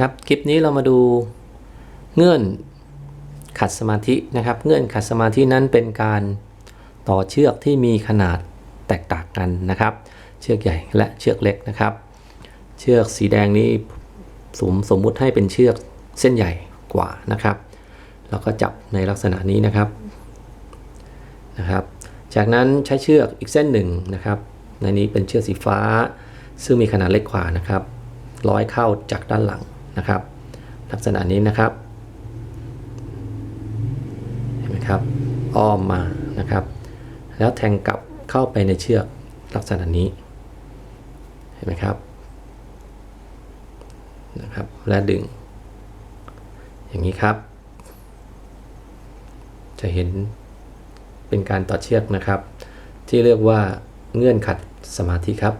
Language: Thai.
ครับคลิปนี้เรามาดูเงื่อนขัดสมาธินะครับ เงื่อนขัดสมาธินั้นเป็นการต่อเชือกที่มีขนาดแตกต่างกันนะครับ เชือกใหญ่และเชือกเล็กนะครับ เชือกสีแดงนี้สมสมมุติให้เป็นเชือกเส้นใหญ่กว่านะครับแล้วก็จับในลักษณะนี้นะครับนะครับ จากนั้นใช้เชือกอีกเส้นหนึ่งนะครับในนี้เป็นเชือกสีฟ้า ซึ่งมีขนาดเล็กกว่านะครับร้อยเข้าจากด้านหลัง นะครับ ลักษณะนี้นะครับ เห็นไหมครับ อ้อมมานะครับ แล้วแทงกลับเข้าไปในเชือกลักษณะนี้ เห็นไหมครับนะครับ และดึง อย่างนี้ครับ จะเห็นเป็นการต่อเชือกนะครับ ที่เรียกว่าเงื่อนขัดสมาธิครับ